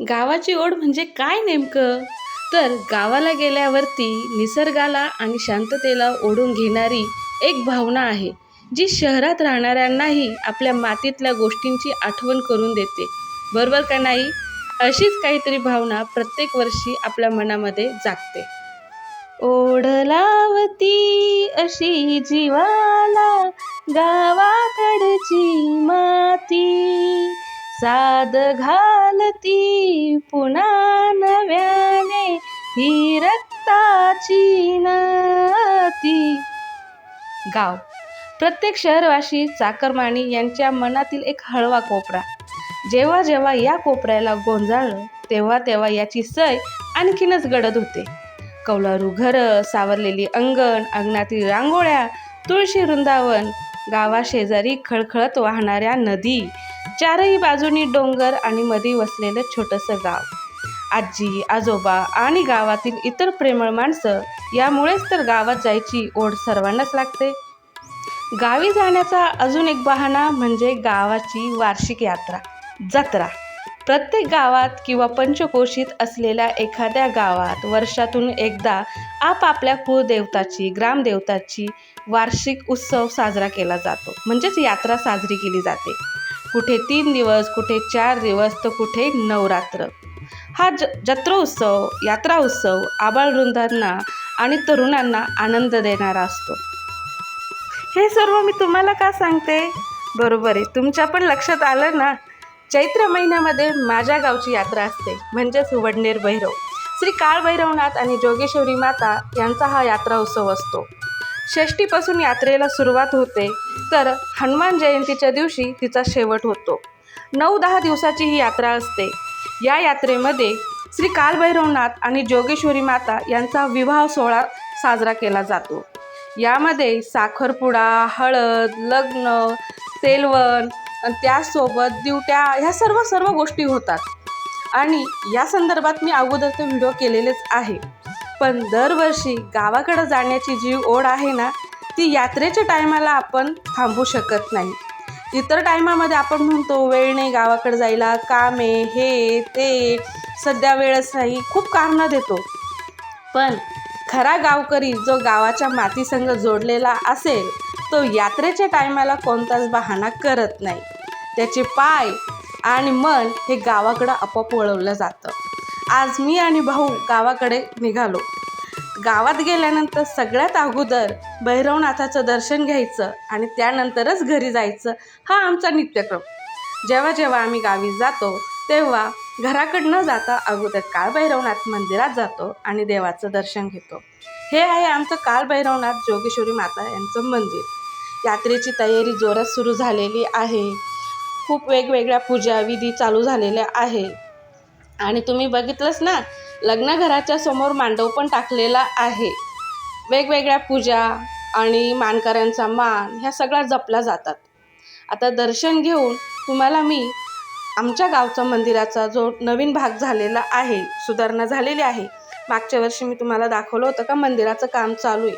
गावाची ओढ म्हणजे काय नेमकं? तर गावाला गेल्यावरती निसर्गाला आणि शांततेला ओढून घेणारी एक भावना आहे जी शहरात राहणाऱ्यांनाही आपल्या मातीतल्या गोष्टींची आठवण करून देते. बरोबर का नाही? अशीच काहीतरी भावना प्रत्येक वर्षी आपल्या मनामध्ये जागते. ओढ लावती अशी जीवाला गावाकडची माती. साद घालती पुन्हा नव्याने ही रक्ताची नाती गाव. प्रत्येक शहरवासी चाकरमानी यांच्या मनातील एक हळवा कोपरा. जेव्हा जेव्हा या कोपऱ्याला गोंजाळलं तेव्हा तेव्हा याची सय आणखीनच गडद होते. कौलारू घरं सावरलेली अंगण अंगणातील रांगोळ्या तुळशी वृंदावन गावाशेजारी खळखळत वाहणाऱ्या नदी चारही बाजूनी डोंगर आणि मधी वसलेलं छोटंसं गाव. आजी आजोबा आणि गावातील इतर प्रेमळ माणसं यामुळेच तर गावात जायची ओढ सर्वांनाच लागते. गावी जाण्याचा अजून एक बहाणा म्हणजे गावाची वार्षिक यात्रा जत्रा. प्रत्येक गावात किंवा पंचकोशीत असलेल्या एखाद्या गावात वर्षातून एकदा आपापल्या कुळदेवताची ग्रामदेवताची वार्षिक उत्सव साजरा केला जातो. म्हणजेच यात्रा साजरी केली जाते. कुठे तीन दिवस कुठे चार दिवस तर कुठे नवरात्र. हा ज जत्रोत्सव यात्रा उत्सव आबाळवृंदांना आणि तरुणांना आनंद देणारा असतो. हे सर्व मी तुम्हाला का सांगते? बरोबर आहे. तुमच्या पण लक्षात आलं ना? चैत्र महिन्यामध्ये माझ्या गावची यात्रा असते. म्हणजेच वडनेर भैरव. श्री काळ भैरवनाथ आणि जोगेश्वरी माता यांचा हा यात्रा उत्सव असतो. षष्टीपासून यात्रेला सुरुवात होते तर हनुमान जयंतीच्या दिवशी तिचा शेवट होतो. नऊ दहा दिवसाची ही यात्रा असते. या यात्रेमध्ये श्री कालभैरवनाथ आणि जोगेश्वरी माता यांचा विवाह सोहळा साजरा केला जातो. यामध्ये साखरपुडा हळद लग्न सेलवन त्यासोबत दिवट्या ह्या सर्व सर्व गोष्टी होतात. आणि या संदर्भात मी अगोदरचे व्हिडिओ केलेलेच आहे. पण दरवर्षी गावाकडं जाण्याची जी ओढ आहे ना ती यात्रेच्या टायमाला आपण थांबू शकत नाही. इतर टायमामध्ये आपण म्हणतो वेळ नाही गावाकडे जायला काम आहे हे ते सध्या वेळच नाही खूप कारणं देतो. पण खरा गावकरी जो गावाच्या मातीसंग जोडलेला असेल तो यात्रेच्या टायमाला कोणताच बहाणा करत नाही. त्याचे पाय आणि मन हे गावाकडं आपोआप वळवलं जातं. आज मी आणि भाऊ गावाकडे निघालो. गावात गेल्यानंतर सगळ्यात अगोदर भैरवनाथाचं दर्शन घ्यायचं आणि त्यानंतरच घरी जायचं हा आमचा नित्यक्रम. जेव्हा जेव्हा आम्ही गावी जातो तेव्हा घराकडनं जाता अगोदर काळभैरवनाथ मंदिरात जातो आणि देवाचं दर्शन घेतो. हे आहे आमचं काळभैरवनाथ जोगेश्वरी माता यांचं मंदिर. यात्रेची तयारी जोरात सुरू झालेली आहे. खूप वेगवेगळ्या पूजा विधी चालू झालेल्या आहे. आणि तुम्ही बघितलंच ना लग्नघराच्या समोर मांडव पण टाकलेला आहे. वेगवेगळ्या पूजा आणि मानकऱ्यांचा मान ह्या सगळ्या जपल्या जातात. आता दर्शन घेऊन तुम्हाला मी आमच्या गावचा मंदिराचा जो नवीन भाग झालेला आहे सुधारणा झालेली आहे मागच्या वर्षी मी तुम्हाला दाखवलं होतं का मंदिराचं काम चालू आहे.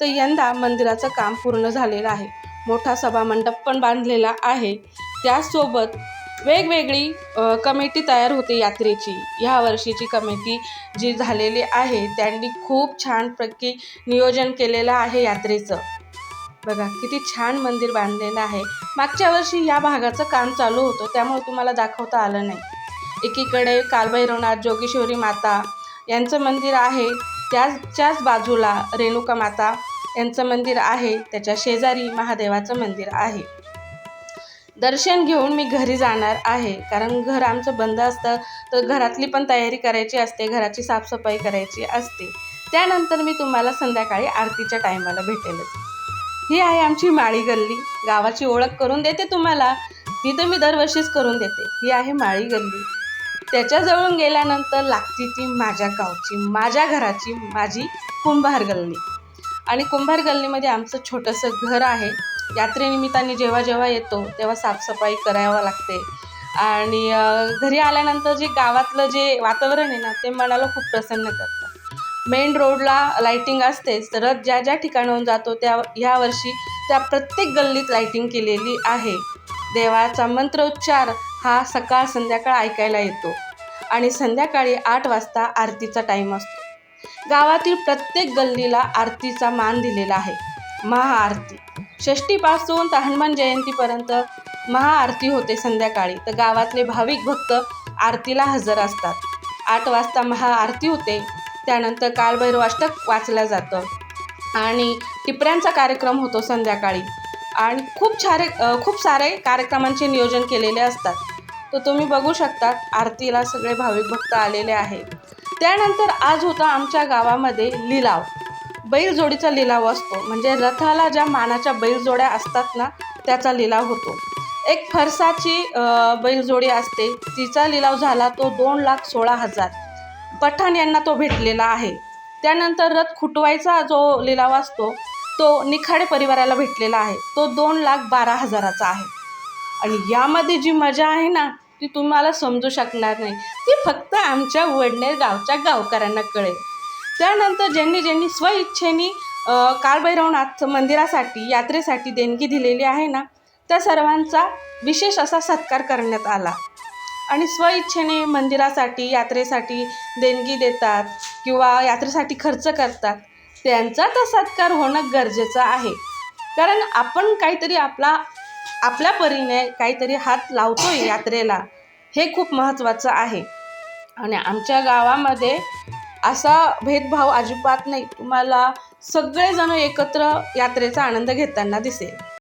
तर यंदा मंदिराचं काम पूर्ण झालेलं आहे. मोठा सभामंडप पण बांधलेला आहे. त्याचसोबत वेगवेगळी कमिटी तयार होते यात्रेची. ह्या वर्षीची कमिटी जी झालेली आहे त्यांनी खूप छानपैकी नियोजन केलेलं आहे यात्रेचं. बघा किती छान मंदिर बांधलेलं आहे. मागच्या वर्षी या भागाचं काम चालू होतं त्यामुळे तुम्हाला दाखवता आलं नाही. एकीकडे कालभैरवनाथ जोगेश्वरी माता यांचं मंदिर आहे त्याच्याच बाजूला रेणुका माता यांचं मंदिर आहे त्याच्या शेजारी महादेवाचं मंदिर आहे. दर्शन घेऊन मी घरी जाणार आहे. कारण घर आमचं बंद असतं तर घरातली पण तयारी करायची असते घराची साफसफाई करायची असते. त्यानंतर मी तुम्हाला संध्याकाळी आरतीच्या टायमाला भेटेलच. ही आहे आमची माळी गल्ली. गावाची ओळख करून देते तुम्हाला. ती तर मी दरवर्षीच करून देते. ही आहे माळी गल्ली. त्याच्याजवळून गेल्यानंतर लागती ती माझ्या गावची माझ्या घराची माझी कुंभार गल्ली. आणि कुंभार गल्लीमध्ये आमचं छोटंसं घर आहे. यात्रेनिमित्ताने जेव्हा जेव्हा येतो तेव्हा साफसफाई करावं लागते. आणि घरी आल्यानंतर जे गावातलं जे वातावरण आहे ना ते मनाला खूप प्रसन्न करतं. मेन रोडला लाईटिंग असतेच तर ज्या ज्या ठिकाणाहून जातो त्या ह्या वर्षी त्या प्रत्येक गल्लीत लाईटिंग केलेली आहे. देवाचा मंत्रोच्चार हा सकाळ संध्याकाळ ऐकायला येतो. आणि संध्याकाळी आठ वाजता आरतीचा टाईम असतो. गावातील प्रत्येक गल्लीला आरतीचा मान दिलेला आहे. महाआरती. षष्टीपासून तर हनुमान जयंतीपर्यंत महाआरती होते संध्याकाळी. तर गावातले भाविक भक्त आरतीला हजर असतात. आठ वाजता महाआरती होते. त्यानंतर कालभैरव अष्टक वाचलं जातं. आणि टिपऱ्यांचा कार्यक्रम होतो संध्याकाळी. आणि खूप सारे खूप सारे कार्यक्रमांचे नियोजन केलेले असतात. तर तुम्ही बघू शकता आरतीला सगळे भाविक भक्त आलेले आहेत त्यानंतर आज होता आमच्या गावामध्ये लिलाव. बैलजोडीचा लिलाव असतो. म्हणजे रथाला ज्या मानाच्या बैलजोड्या असतात ना त्याचा लिलाव होतो. एक फरसाची बैलजोडी असते. तिचा लिलाव झाला तो दोन लाख सोळा हजार. पठाण यांना तो भेटलेला आहे. त्यानंतर रथ खुटवायचा जो लिलाव असतो तो निखाडे परिवाराला भेटलेला आहे. तो दोन लाख बारा हजाराचा आहे. आणि यामध्ये जी मजा आहे ना ती तुम्हाला समजू शकणार नाही. ती फक्त आमच्या वडनेर गावच्या गावकऱ्यांना कळेल. त्यानंतर ज्यांनी ज्यांनी स्वइच्छेने कालभैरवनाथ काळभैरवनाथ मंदिरासाठी यात्रेसाठी देणगी दिलेली आहे ना त्या सर्वांचा विशेष असा सत्कार करण्यात आला. आणि स्वइच्छेने मंदिरासाठी यात्रेसाठी देणगी देतात किंवा यात्रेसाठी खर्च करतात त्यांचा तर सत्कार होणं गरजेचं आहे. कारण आपण काहीतरी आपला आपल्या परीने काहीतरी हात लावतोय यात्रेला हे खूप महत्त्वाचं आहे. आणि आमच्या गावामध्ये असा भेदभाव अजिबात नाही. तुम्हाला सगळेजण एकत्र यात्रेचा आनंद घेताना दिसेल.